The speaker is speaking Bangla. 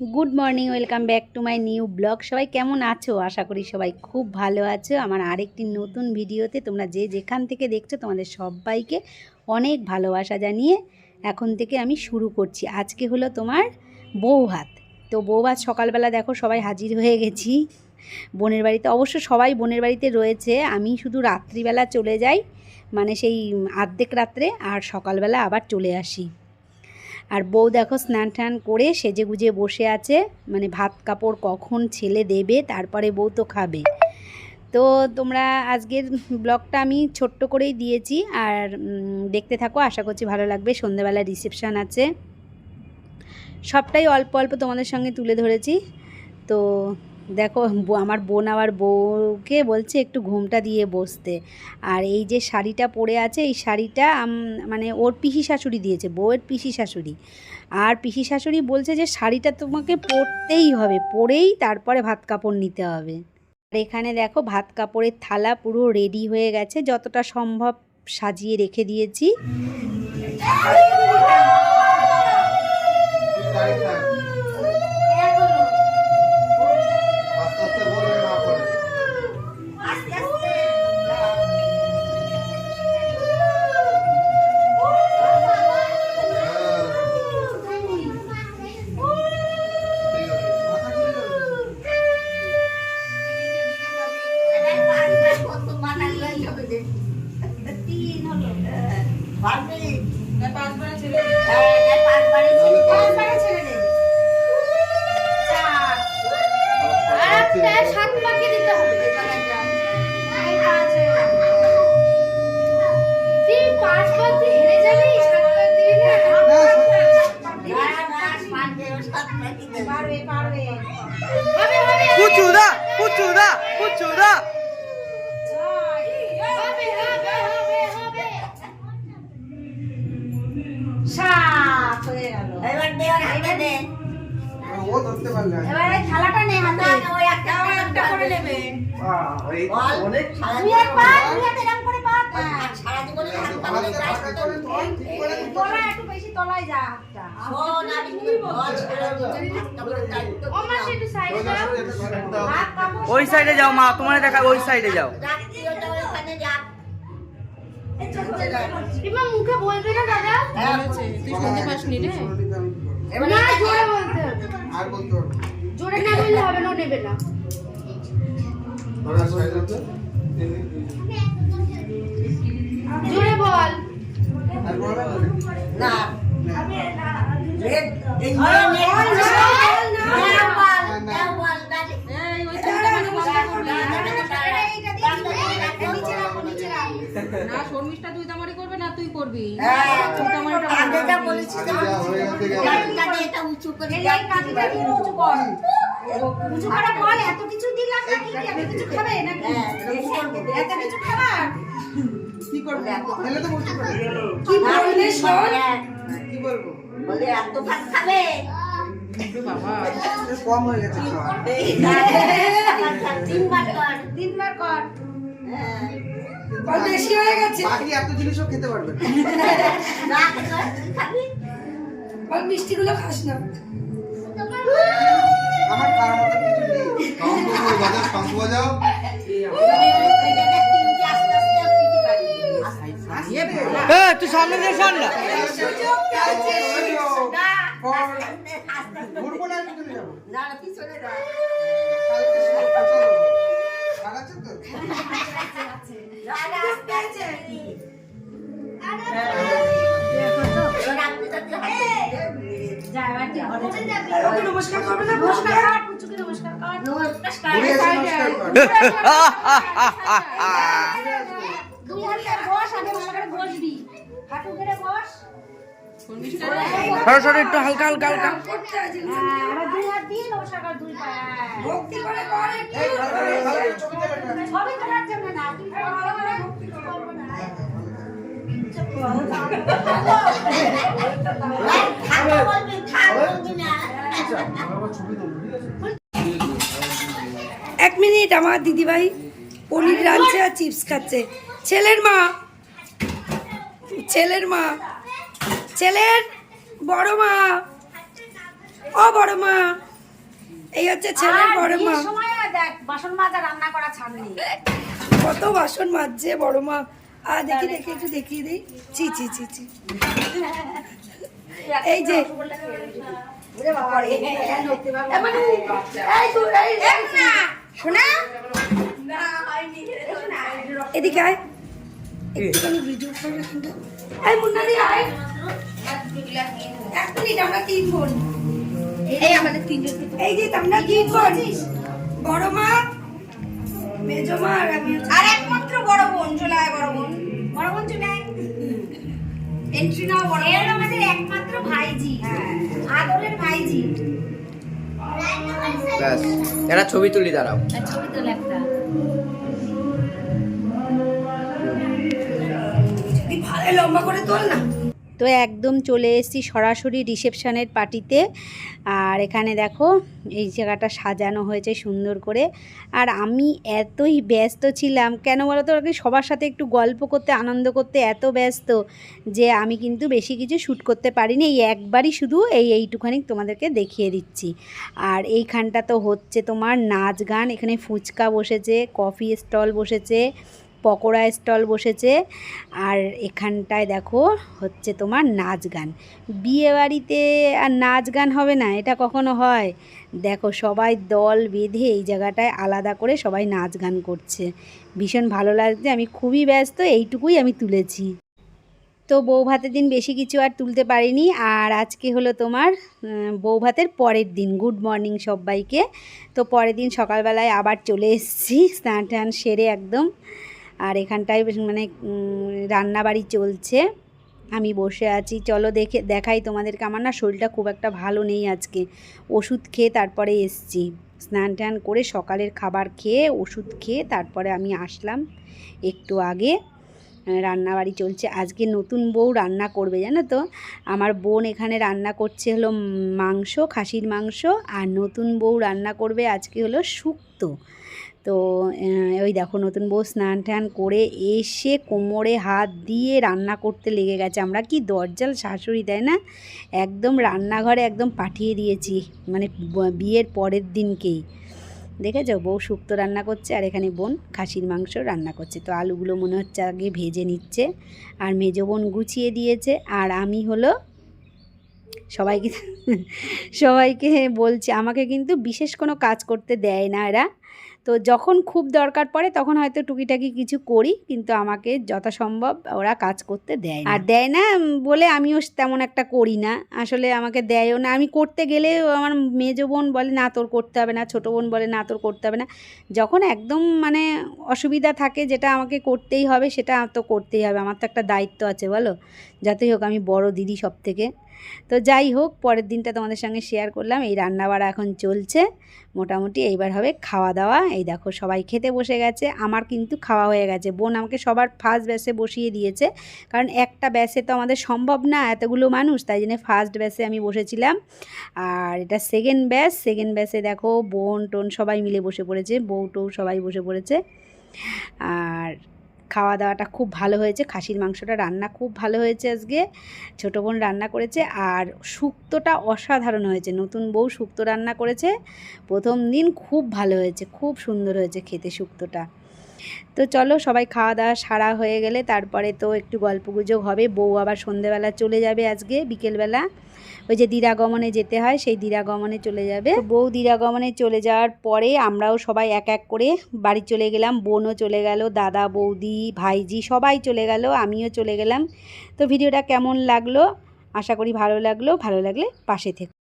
Good morning, welcome back to my new blog. সবাই কেমন আছো? আশা করি সবাই খুব ভালো আছো। আমার আরেকটি নতুন ভিডিওতে তোমরা যে যেখান থেকে দেখছ, তোমাদের সবাইকে অনেক ভালোবাসা জানিয়ে এখন থেকে আমি শুরু করছি। আজকে হলো তোমার বউ ভাত। তো বউ ভাত সকালবেলা দেখো সবাই হাজির হয়ে গেছি। বোনের বাড়িতে, অবশ্য সবাই বোনের বাড়িতে রয়েছে। আমি শুধু রাত্রিবেলা চলে যাই মানে সেই আর্ধেক রাত্রে, আর সকালবেলা আবার চলে আসি। আর বউ দেখো স্নান টান করে সেজে গুজে বসে আছে। মানে ভাত কাপড় কখন ছেলে দেবে, তারপরে বউ তো খাবে। তো তোমরা আজকের ব্লগটা আমি ছোট্ট করেই দিয়েছি আর দেখতে থাকো, আশা করছি ভালো লাগবে। সন্ধ্যেবেলা রিসেপশান আছে। সবটাই অল্প অল্প তোমাদের সঙ্গে তুলে ধরেছি। তো দেখো আমার বোন আবার বউকে বলছে একটু ঘুমটা দিয়ে বসতে। আর এই যে শাড়িটা পরে আছে, এই শাড়িটা মানে ওর পিসি শাশুড়ি দিয়েছে, বউয়ের পিসি শাশুড়ি। আর পিসি শাশুড়ি বলছে যে শাড়িটা তোমাকে পরতেই হবে, পরেই তারপরে ভাত কাপড় নিতে হবে। আর এখানে দেখো, ভাত কাপড়ের থালা পুরো রেডি হয়ে গেছে, যতটা সম্ভব সাজিয়ে রেখে দিয়েছি। পুচুদা ও ধরতে পারলে। থালাটা নে হাতে একটা করে নেবে বল। তুই এক পা তুই এরকম করে পা সারা জীবনে হাত করে দিতে একটু বেশি তলায় যা হাতটা শোন আমি কিন্তু বল ও একটু সাইডে একটু কাপড় ওই সাইডে যাও মা তোমার দেখা ওই সাইডে যাও মুখে বলবে না দাদা হ্যাঁ, তুই শুনতে পাসনি রে এবারে না জোরে বলতে হবে। আর বলতে হবে জোরে না বললে হবে না নেবে না। জোরে বল। না। শর্মিষ্ঠা তুই তামারি করবে না তুই করবি হ্যাঁ আগে যা বলেছিস হয়ে এটা উঁচু করে উঁচু কর উঁচু করে বল এত কিছু দিলাম না কি এত কিছু খাবে নাকি হ্যাঁ, এত কিছু খাবার কি করবে তাহলে তো বলতে পারবে কি বললে শোন কি বলব বলে এত ভাত খাবে বাবা কম হয়ে গেছে তিনবার কর তিনবার কর হ্যাঁ বেশি হয়ে গেছে? বাকি এত জিনিসও খেতে পারবে না। মিষ্টিগুলো খাস না। আমার খাওয়ার মতো কিছু নেই। বাজাও। তুই সামনে দিয়ে সর না। ঘুরবো না চলে যাব। না ওকে নমস্কার করবে না নমস্কার সরো একটু হালকা হালকা হালকা ভক্তি করে কর ছবি এক মিনিট আমার দিদিভাই পনির রাঁধছে আর চিপস খাচ্ছে। ছেলের মা ছেলের মা ছেলের বড় মা ও বড় মা এই হচ্ছে ছেলে আর বড় মা কত বাসন মাজছে বড় মা। আর দেখি দেখি একটু দেখিয়ে দিই। চি চি চি চি এই যে শোনা এদিকে আয়। একটুখানি ভিডিও করবে কিন্তু। এই মুন্নাদি আয়। এক মিনিট আমরা তিন বোন। এই আমাদের তিনজন এই যে আমরা তিন বোন। বড় মা মেজো মা আর আমি আর একমাত্র বড় বোন চলে আয় বড় বোন। বড় বোন চলে আয় এন্ট্রি নাও বড় এর আমাদের একমাত্র ভাইজি। আদরের ভাইজি। ব্যাস। এরা ছবি তুলি দাঁড়াও। ছবি তোলে একটা। যদি ভালো লম্বা করে তোল না। তো একদম চলে এসেছি সরাসরি রিসেপশনের পার্টিতে। আর এখানে দেখো, এই জায়গাটা সাজানো হয়েছে সুন্দর করে। আর আমি এতই ব্যস্ত ছিলাম, কেন বলো তো? সবার সাথে একটু গল্প করতে, আনন্দ করতে এত ব্যস্ত যে আমি কিন্তু বেশি কিছু শ্যুট করতে পারিনি। এই একবারই শুধু এই এইটুখানি তোমাদেরকে দেখিয়ে দিচ্ছি। আর এইখানটা তো হচ্ছে তোমার নাচ গান, এখানে ফুচকা বসেছে, কফি স্টল বসেছে পকোড়া স্টল বসেছে। আর এখানটায় দেখো হচ্ছে তোমার নাচ গান। বিয়ে বাড়িতে আর নাচ গান হবে না, এটা কখনো হয়? দেখো সবাই দল বেঁধে এই জায়গাটায় আলাদা করে সবাই নাচ গান করছে। ভীষণ ভালো লাগছে, আমি খুবই ব্যস্ত, এইটুকুই আমি তুলেছি। তো বউ ভাতের দিন বেশি কিছু আর তুলতে পারিনি। আর আজকে হলো তোমার বউ ভাতের পরের দিন। গুড মর্নিং সবাইকে। তো পরের দিন সকালবেলায় আবার চলে এসেছি স্নান টান সেরে একদম আর এখানটায় মানে রান্নাবাড়ি চলছে। আমি বসে আছি। চলো দেখে, দেখাই তোমাদেরকে। আমার না শরীরটা খুব একটা ভালো নেই আজকে। ওষুধ খেয়ে তারপরে এসছি। স্নান টান করে সকালের খাবার খেয়ে, ওষুধ খেয়ে তারপরে আমি আসলাম একটু আগে। রান্নাবাড়ি চলছে। আজকে নতুন বউ রান্না করবে, জানো তো? আমার বোন এখানে রান্না করছে হলো মাংস, খাসির মাংস, আর নতুন বউ রান্না করবে আজকে হলো শুক্তো। তো ওই দেখো নতুন বউ স্নান টান করে এসে কোমরে হাত দিয়ে রান্না করতে লেগে গেছে। আমরা কি দরজাল শাশুড়ি, তাই না? একদম রান্নাঘরে একদম পাঠিয়ে দিয়েছি মানে বিয়ের পরের দিনকেই। দেখেছ? বউ শুক্তো রান্না করছে আর এখানে বোন খাসির মাংস রান্না করছে। তো আলুগুলো মনে হচ্ছে আগে ভেজে নিচ্ছে আর মেজো বোন গুছিয়ে দিয়েছে আর আমি হলো সবাইকে সবাইকে বলছে, আমাকে কিন্তু বিশেষ কোনো কাজ করতে দেয় না এরা। তো যখন খুব দরকার পড়ে তখন হয়তো টুকিটাকি কিছু করি, কিন্তু আমাকে যথাসম্ভব ওরা কাজ করতে দেয় আর দেয় না বলে আমিও তেমন একটা করি না। আসলে আমাকে দেয়ও না। আমি করতে গেলে আমার মেজো বোন বলে, না, তোর করতে হবে না। ছোটো বোন বলে, না, তোর করতে হবে না। যখন একদম মানে অসুবিধা থাকে যেটা আমাকে করতেই হবে, সেটা তো করতেই হবে। আমার তো একটা দায়িত্ব আছে, বলো? যতই হোক, আমি বড় দিদি সব থেকে তো যাই হোক, পরের দিনটা তোমাদের সঙ্গে শেয়ার করলাম। এই রান্নাবাড়া এখন চলছে। মোটামুটি এইবার হবে খাওয়া দাওয়া। এই দেখো সবাই খেতে বসে গেছে। আমার কিন্তু খাওয়া হয়ে গেছে। বোন আমাকে সবার ফার্স্ট ব্যাসে বসিয়ে দিয়েছে। কারণ একটা ব্যাসে তো আমাদের সম্ভব না এতগুলো মানুষ, তাই জন্য ফার্স্ট ব্যাসে আমি বসেছিলাম। আর এটা সেকেন্ড ব্যাস সেকেন্ড ব্যাসে দেখো বোন টোন সবাই মিলে বসে পড়েছে। বউ টৌ সবাই বসে পড়েছে। আর খাওয়া দাওয়াটা খুব ভালো হয়েছে। খাসির মাংসটা রান্না খুব ভালো হয়েছে আজকে। ছোটো বোন রান্না করেছে আর শুক্তটা অসাধারণ হয়েছে। নতুন বউ শুক্ত রান্না করেছে। প্রথম দিন খুব ভালো হয়েছে, খুব সুন্দর হয়েছে খেতে শুক্তোটা। তো চলো সবাই খাওয়া দাওয়া সারা হয়ে গেলে তারপরে তো একটু গল্পগুজব হবে। বউ আবার সন্ধেবেলা চলে যাবে আজকে, বিকেলবেলা। ওই যে দিরাগমনে যেতে হয়, সেই দিরাগমনে চলে যাবে। বউ দিরাগমনে চলে যাওয়ার পরে আমরাও সবাই এক এক করে বাড়ি চলে গেলাম, বোনও চলে গেল, দাদা, বৌদি, ভাইজি সবাই চলে গেল, আমিও চলে গেলাম। তো ভিডিওটা কেমন লাগল? আশা করি ভালো লাগল, ভালো লাগলে পাশে থেকে।